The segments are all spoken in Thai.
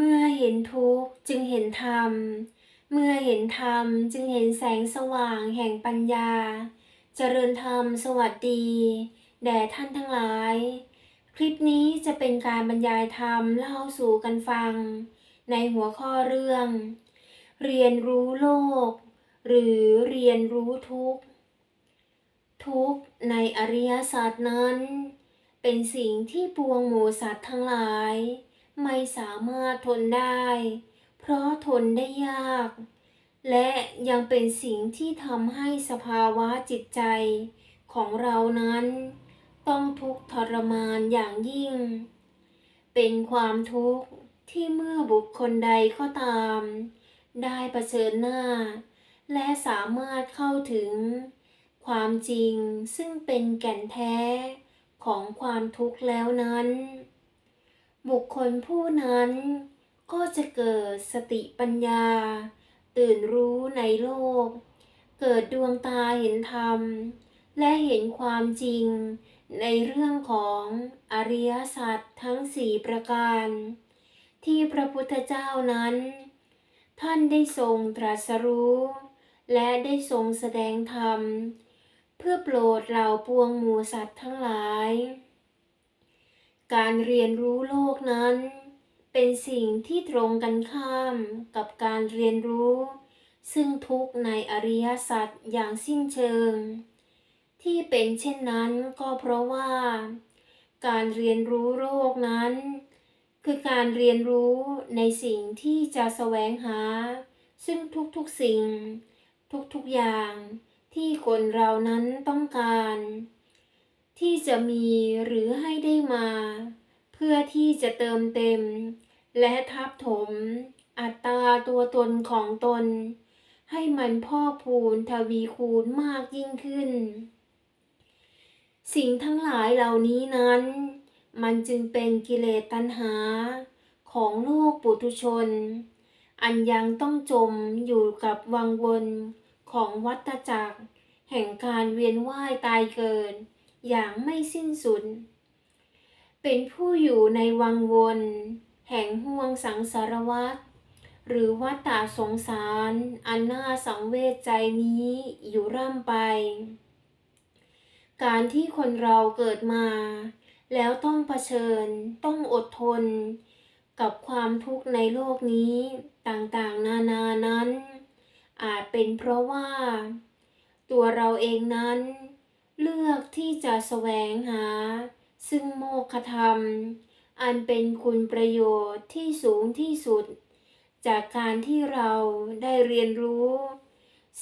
เมื่อเห็นทุกข์จึงเห็นธรรม เมื่อเห็นธรรมจึงเห็นแสงสว่างแห่งปัญญา เจริญธรรมสวัสดี แด่ท่านทั้งหลาย คลิปนี้จะเป็นการบรรยายธรรมเล่าสู่กันฟัง ในหัวข้อเรื่อง เรียนรู้โลก หรือเรียนรู้ทุกข์ ทุกข์ในอริยสัจนั้น เป็นสิ่งที่ปวงหมูสัตว์ทั้งหลาย ไม่สามารถทนได้ เพราะทนได้ยาก และยังเป็นสิ่งที่ทำให้สภาวะจิตใจของเรานั้น ต้องทุกข์ทรมานอย่างยิ่ง เป็นความทุกข์ที่เมื่อบุคคลใดก็ตาม ได้เผชิญหน้า และสามารถเข้าถึง ความจริงซึ่งเป็นแก่นแท้ของความทุกข์แล้วนั้น บุคคลผู้นั้นก็จะเกิดสติปัญญา ตื่นรู้ในโลก เกิดดวงตาเห็นธรรม และเห็นความจริงในเรื่องของอริยสัจทั้งสี่ประการ ที่พระพุทธเจ้านั้น ท่านได้ทรงตรัสรู้ และได้ทรงแสดงธรรม เพื่อโปรดเหล่าปวงหมู่สัตว์ทั้งหลาย การเรียนรู้โลกนั้น เป็นสิ่งที่ตรงกันข้ามกับการเรียนรู้ ซึ่งทุกในอริยสัจอย่างสิ้นเชิง ที่เป็นเช่นนั้นก็เพราะว่า การเรียนรู้โลกนั้น คือการเรียนรู้ในสิ่งที่จะแสวงหา ซึ่งทุกๆสิ่ง ทุกๆอย่างที่คนเรานั้นต้องการ ที่จะมีหรือให้ได้มา เพื่อที่จะเติมเต็ม และทับถม อัตราตัวตนของตน ให้มันพ่อพูนทวีคูณมากยิ่งขึ้น สิ่งทั้งหลายเหล่านี้นั้น มันจึงเป็นกิเลสตัณหาของโลกปุถุชน อันยังต้องจมอยู่กับวังวนของวัฏจักร แห่งการเวียนว่ายตายเกิด อย่างไม่สิ้นสุด เป็นผู้อยู่ในวังวน แห่งห่วงสังสารวัฏหรือวัฏฏะสงสาร อันน่าสังเวชใจนี้อยู่ร่ำไป การที่คนเราเกิดมา แล้วต้องเผชิญ ต้องอดทน กับความทุกข์ในโลกนี้ต่างๆ นานานั้น อาจเป็นเพราะว่า ตัวเราเองนั้น เลือกที่จะแสวงหา ซึ่งโมฆะธรรม อันเป็นคุณประโยชน์ที่สูงที่สุด จากการที่เราได้เรียนรู้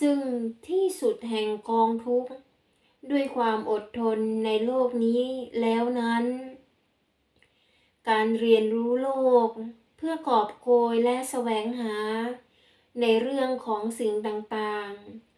ซึ่งที่สุดแห่งกองทุกข์ ด้วยความอดทนในโลกนี้แล้วนั้น การเรียนรู้โลกเพื่อกอบโกยและแสวงหา ในเรื่องของสิ่งต่างๆ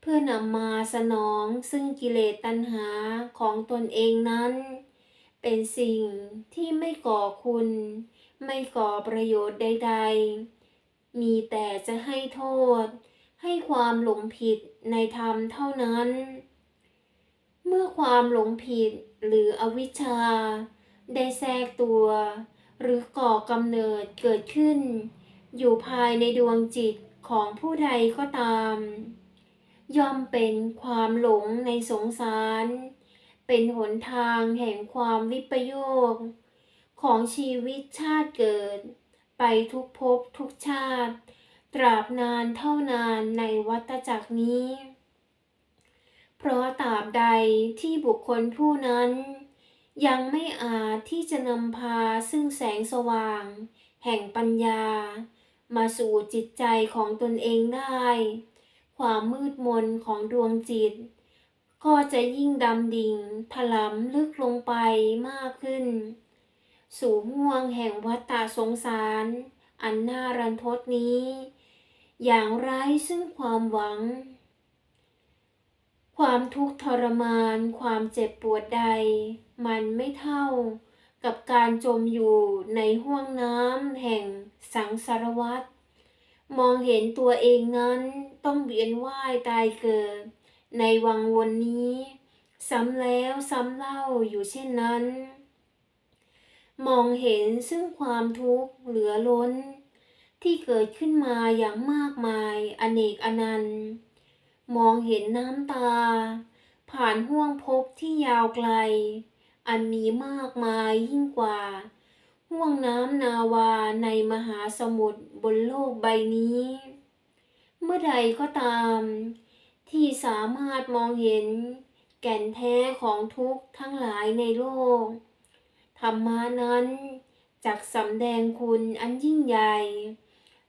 เพื่อนำมาสนองซึ่งกิเลสตัณหาของตนเองนั้น เป็นสิ่งที่ไม่ก่อคุณ ไม่ก่อประโยชน์ใด ๆ มีแต่จะให้โทษ ให้ความหลงผิดในธรรมเท่านั้น เมื่อความหลงผิดหรืออวิชชา ได้แทรกตัว หรือก่อกำเนิดเกิดขึ้น อยู่ภายในดวงจิตของผู้ใดก็ตาม ย่อมเป็นความหลงในสงสาร เป็นหนทางแห่งความวิปโยค ของชีวิตชาติเกิด ไปทุกภพทุกชาติ ตราบนานเท่านานในวัฏจักรนี้ เพราะตราบใดที่บุคคลผู้นั้น ยังไม่อาจที่จะนำพาซึ่งแสงสว่าง แห่งปัญญา มาสู่จิตใจของตนเองได้ ความมืดมนของดวงจิต ก็จะยิ่งดำดิ่งถลำลึกลงไปมากขึ้น สู่ห่วงแห่งวัฏฏะสงสาร อันน่ารันทดนี้ อย่างไร้ซึ่งความหวัง ความทุกข์ทรมาน ความเจ็บปวดใด มันไม่เท่ากับการจมอยู่ในห้วงน้ำแห่งสังสารวัฏ มองเห็นตัวเองนั้นต้องเวียนว่ายตายเกิด ในวังวนนี้ ซ้ำแล้วซ้ำเล่าอยู่เช่นนั้น มองเห็นซึ่งความทุกข์เหลือล้น ที่เกิดขึ้นมาอย่างมากมายอเนกอนันต์ มองเห็นน้ำตา ผ่านห่วงภพที่ยาวไกล อันมีมากมายยิ่งกว่า ห่วงน้ำนาวาในมหาสมุทรบนโลกใบนี้ เมื่อใดก็ตาม ที่สามารถมองเห็น แก่นแท้ของทุกทั้งหลายในโลก ธรรมานั้นจักสำแดงคุณอันยิ่งใหญ่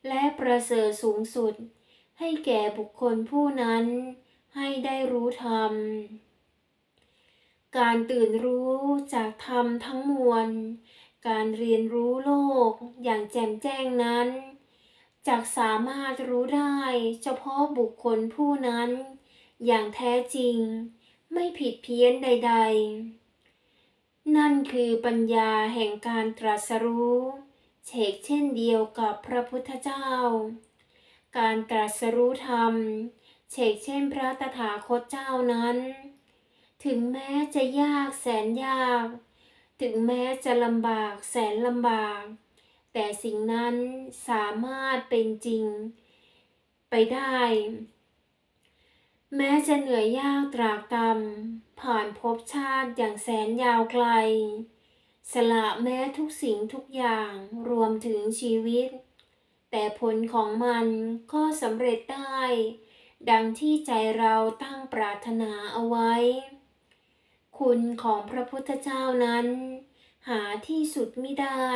และประเสริฐสูงสุด ให้แก่บุคคลผู้นั้นให้ได้รู้ธรรม การตื่นรู้จากธรรมทั้งมวล การเรียนรู้โลกอย่างแจ่มแจ้งนั้นจักสามารถรู้ได้เฉพาะบุคคลผู้นั้น อย่างแท้จริง ไม่ผิดเพี้ยนใด ๆ นั่นคือปัญญาแห่งการตรัสรู้เฉกเช่นเดียวกับพระพุทธเจ้า การตรัสรู้ธรรมเฉกเช่นพระตถาคตเจ้านั้น ถึงแม้จะยากแสนยาก ถึงแม้จะลำบากแสนลำบาก แต่สิ่งนั้นสามารถเป็นจริง ไปได้ แม้จะเหนื่อยยากตรากตรำผ่านภพชาติอย่างแสนยาวไกล สละแม้ทุกสิ่งทุกอย่างรวมถึงชีวิต แต่ผลของมันก็สำเร็จได้ ดังที่ใจเราตั้งปรารถนาเอาไว้ คุณของพระพุทธเจ้านั้น หาที่สุดไม่ได้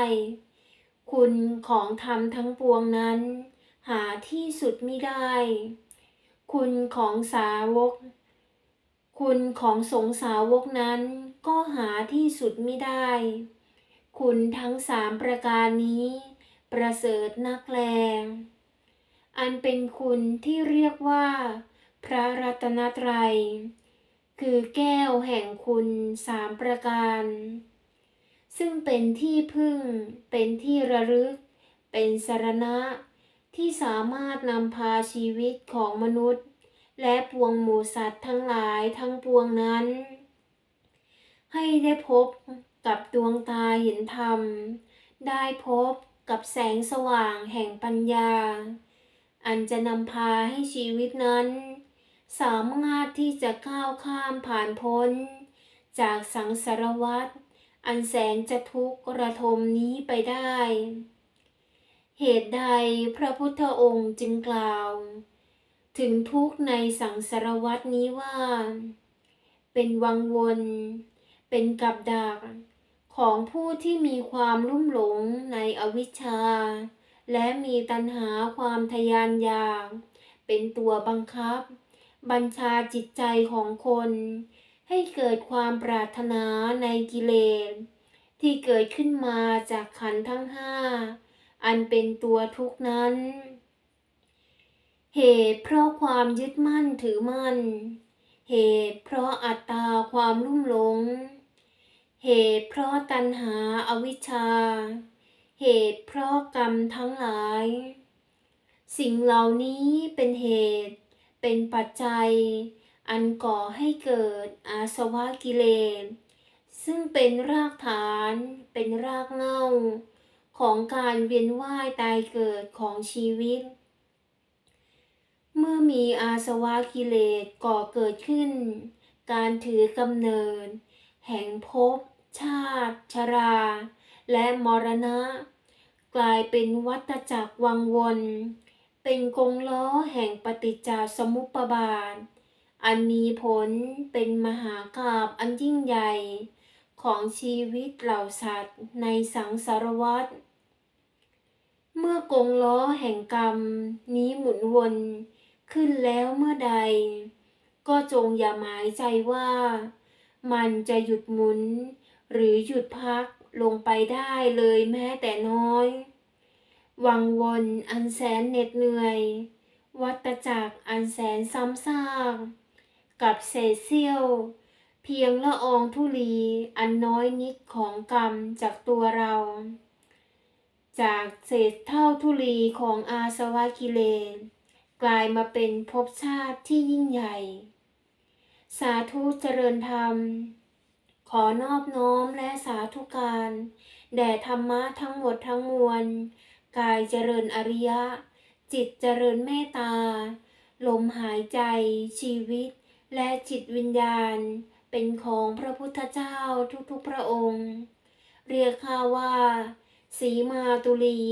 คุณของธรรมทั้งปวงนั้น หาที่สุดไม่ได้ คุณของสาวก คุณของสงสาวกนั้น ก็หาที่สุดไม่ได้ คุณทั้งสามประการนี้ ประเสริฐนักแลอันเป็นคุณที่เรียกว่า พระรัตนตรัย คือแก้วแห่งคุณสามประการ ซึ่งเป็นที่พึ่ง เป็นที่ระลึก เป็นสรณะ ที่สามารถนำพาชีวิตของมนุษย์ และปวงหมูสัตว์ทั้งหลายทั้งปวงนั้น ให้ได้พบกับดวงตาเห็นธรรม ได้พบกับแสงสว่างแห่งปัญญา อันจะนำพาให้ชีวิตนั้น สามารถที่จะก้าวข้ามผ่านพ้น จากสังสารวัฏอันแสนจะทุกข์ระทมนี้ไปได้ เหตุใดพระพุทธองค์จึงกล่าว ถึงทุกข์ในสังสารวัฏนี้ว่า เป็นวังวน เป็นกับดัก ของผู้ที่มีความลุ่มหลงในอวิชชา และมีตัณหาความทยานอยาก เป็นตัวบังคับ บัญชาจิตใจของคน ให้เกิดความปรารถนาในกิเลสที่เกิดขึ้นมาจากขันธ์ทั้งห้าอันเป็นตัวทุกนั้น เหตุเพราะความยึดมั่นถือมั่น เหตุเพราะอัตตาความลุ่มหลง เหตุเพราะตัณหาอาวิชชา เหตุเพราะกรรมทั้งหลาย สิ่งเหล่านี้เป็นเหตุ เป็นปัจจัย อันก่อให้เกิดอาสวะกิเลสซึ่งเป็นรากฐานเป็นรากเหง้าของการเวียนว่ายตายเกิดของชีวิต เมื่อมีอาสวะกิเลสก่อเกิดขึ้น การถือกำเนิด แห่งภพชาติ ชรา และมรณะ กลายเป็นวัฏจักรวังวน เป็นกงล้อแห่งปฏิจจสมุปบาท อันมีผลเป็นมหากาบอันยิ่งใหญ่ ของชีวิตเหล่าสัตว์ในสังสารวัฏเมื่อกงล้อแห่งกรรมนี้หมุนวนขึ้นแล้วเมื่อใด ก็จงอย่าหมายใจว่า มันจะหยุดหมุน หรือหยุดพักลงไปได้เลยแม้แต่น้อย วังวนอันแสนเหน็ดเหนื่อย วัตจักรอันแสนซ้ำซากกับเศษเสี้ยว เพียงละอองธุลีอันน้อยนิดของกรรมจากตัวเรา จากเศษเท่าธุลีของอาสวะกิเลสกลายมาเป็นภพชาติที่ยิ่งใหญ่ สาธุเจริญธรรม ขอนอบน้อมและสาธุการ แด่ธรรมะทั้งหมดทั้งมวล กายเจริญอริยะ จิตเจริญเมตตา ลมหายใจ ชีวิต และจิตวิญญาณ เป็นของพระพุทธเจ้าทุกๆพระองค์ เรียกข้าว่า สีมาตุลี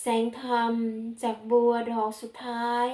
แสงธรรมจากบัวดอกสุดท้าย